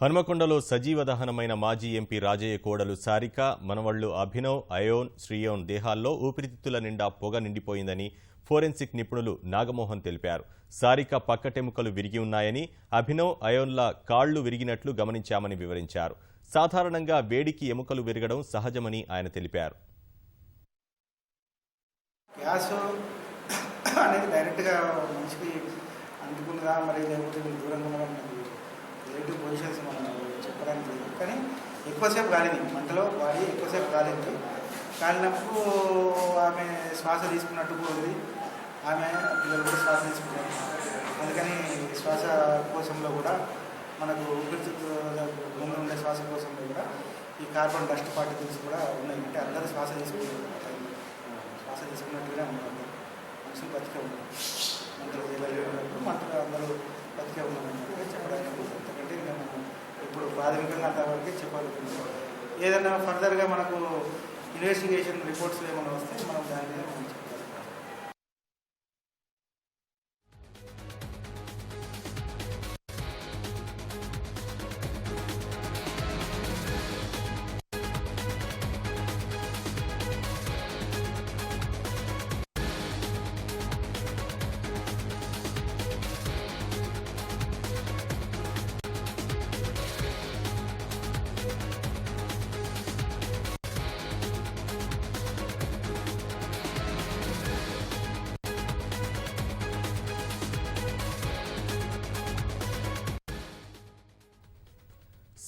హనుమకొండలో సజీవ దహనమైన మాజీ ఎంపీ రాజయ్య కోడలు సారిక మనవళ్ళు అభినవ్ అయోన్ శ్రీయోన్ దేహాల్లో ఊపిరితిత్తుల నిండా పొగ నిండిపోయిందని ఫోరెన్సిక్ నిపుణులు నాగమోహన్ తెలిపారు. సారిక పక్కటెముకలు విరిగి ఉన్నాయని అభినవ్ అయోన్ల కాళ్ళు విరిగినట్లు గమనించామని వివరించారు. సాధారణంగా వేడికి ఎముకలు విరగడం సహజమని ఆయన తెలిపారు. గ్యాస్ అనేది డైరెక్ట్గా మనిషికి అందుకుందా మరి లేకపోతే దూరంగా ఎక్కువసేపు కాలేదు. మంటలో బాడీ ఎక్కువసేపు కాలేదు. కాలినప్పుడు ఆమె శ్వాస తీసుకున్నట్టు కూడా ఆమె పిల్లలు కూడా శ్వాస తీసుకున్నారు. అందుకని శ్వాస కోశంలో కూడా మనకు ఊపిరితిత్తులు ఉండే శ్వాస కోశంలో కూడా ఈ కార్బన్ డస్ట్ పార్టికల్స్ కూడా ఉన్నాయి. అంటే అందరూ శ్వాస తీసుకున్నారు. శ్వాస తీసుకున్నట్టుగానే ఉన్నారు. మనుషులు బతికే ఉన్నారు. మంటలు మంటలు అందరూ బతికే ఉన్నారు. చెప్పడానికి ప్రాథమికంగా అంతవరకు చెప్పగలుగుతున్నాం ఏదైనా ఫర్దర్గా మనకు ఇన్వెస్టిగేషన్ రిపోర్ట్స్ ఏమైనా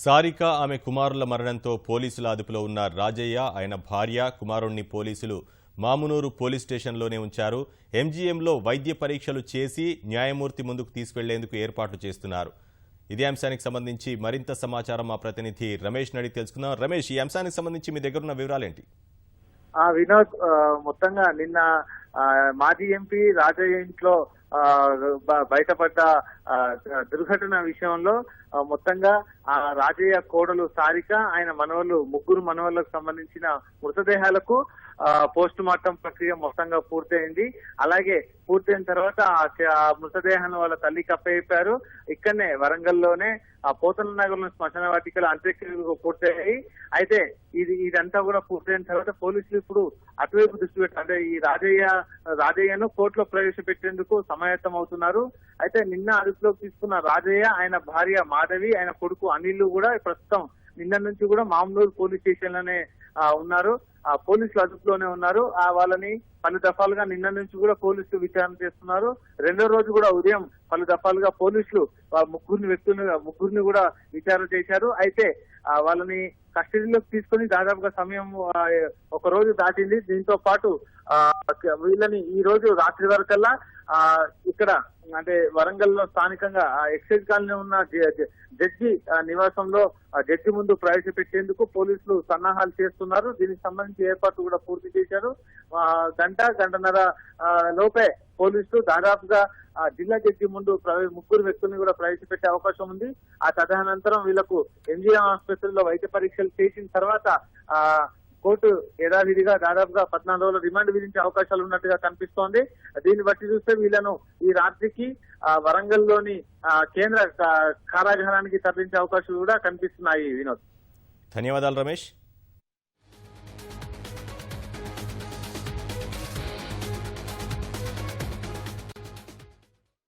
సారిక ఆమె కుమారుల మరణంతో పోలీసుల అదుపులో ఉన్న రాజయ్య ఆయన భార్య కుమారుణ్ణి పోలీసులు మామునూరు పోలీస్ స్టేషన్లోనే ఉంచారు. ఎంజీఎంలో వైద్య పరీక్షలు చేసి న్యాయమూర్తి ముందుకు తీసుకెళ్ళేందుకు ఏర్పాట్లు చేస్తున్నారు. ఇదే అంశానికి సంబంధించి మరింత సమాచారం మా ప్రతినిధి రమేష్ నడి తెలుసుకుందాం. రమేష్ ఈ అంశానికి సంబంధించి మీ దగ్గర ఉన్న వివరాలేంటి వినోద్ మొత్తంగా నిన్న మాజీ ఎంపీ రాజయ్య ఇంట్లో బయటపడ్డ ఆ, దుర్ఘటన విషయంలో మొత్తంగా ఆ రాజయ్య కోడలు సారిక ఆయన మనవలు ముగ్గురు మనవలకు సంబంధించిన మృతదేహాలకు పోస్ట్ మార్టం ప్రక్రియ మొత్తంగా పూర్తయింది. అలాగే పూర్తయిన తర్వాత ఆ మృతదేహాన్ని వాళ్ళ తల్లికి అప్పయిపారు ఇక్కడనే వరంగల్లోనే ఆ పోతల నగర్లో శ్మశాన వాటికలు అంత్యక్రియలు పూర్తయ్యాయి. అయితే ఇది ఇదంతా కూడా పూర్తయిన తర్వాత పోలీసులు ఇప్పుడు అటువైపు దృష్టి పెట్టారు అంటే ఈ రాజయ్య రాజయ్యను కోర్టులో ప్రవేశపెట్టేందుకు సమాయత్తం అవుతున్నారు అయితే నిన్న అదుపులోకి తీసుకున్న రాజయ్య ఆయన భార్య మాధవి ఆయన కొడుకు అనిల్ కూడా ప్రస్తుతం నిన్న నుంచి కూడా మామూలు పోలీస్ స్టేషన్లోనే ఉన్నారు. ఆ పోలీసులు అదుపులోనే ఉన్నారు. ఆ వాళ్ళని పలు దఫాలుగా నిన్న నుంచి కూడా పోలీసులు విచారణ చేస్తున్నారు. రెండో రోజు కూడా ఉదయం పలు దఫాలుగా పోలీసులు ముగ్గురిని వ్యక్తులను ముగ్గురిని కూడా విచారణ చేశారు. అయితే వాళ్ళని కస్టడీలోకి తీసుకొని దాదాపుగా సమయం ఒక రోజు దాటింది. దీంతో పాటు వీళ్ళని ఈ రోజు రాత్రి వరకల్లా ఆ ఇక్కడ అంటే వరంగల్లో స్థానికంగా ఎక్సైజ్ కాలనీ ఉన్న జడ్జి ఆ, నివాసంలో జడ్జి ముందు ప్రవేశపెట్టేందుకు పోలీసులు సన్నాహాలు చేస్తున్నారు. దీనికి సంబంధించి ఏర్పాట్లు కూడా పూర్తి చేశారు. గంట గంటన్నర లోపే పోలీసులు దాదాపుగా జిల్లా జడ్జి ముందు ముగ్గురు వ్యక్తుల్ని కూడా ప్రవేశపెట్టే అవకాశం ఉంది. ఆ తదనంతరం వీళ్ళకు ఎంజీఎం ఆసుపత్రిలో వైద్య పరీక్షలు చేసిన తర్వాత ఆ కోర్టు యథావిధిగా దాదాపుగా పద్నాలుగు రోజులు రిమాండ్ విధించే అవకాశాలు ఉన్నట్టుగా కనిపిస్తోంది. దీన్ని బట్టి చూస్తే వీళ్ళను ఈ రాత్రికి వరంగల్లోని ఆ, కేంద్ర కారాగారానికి తరలించే అవకాశాలు కూడా కనిపిస్తున్నాయి వినోద్. ధన్యవాదాలు రమేష్.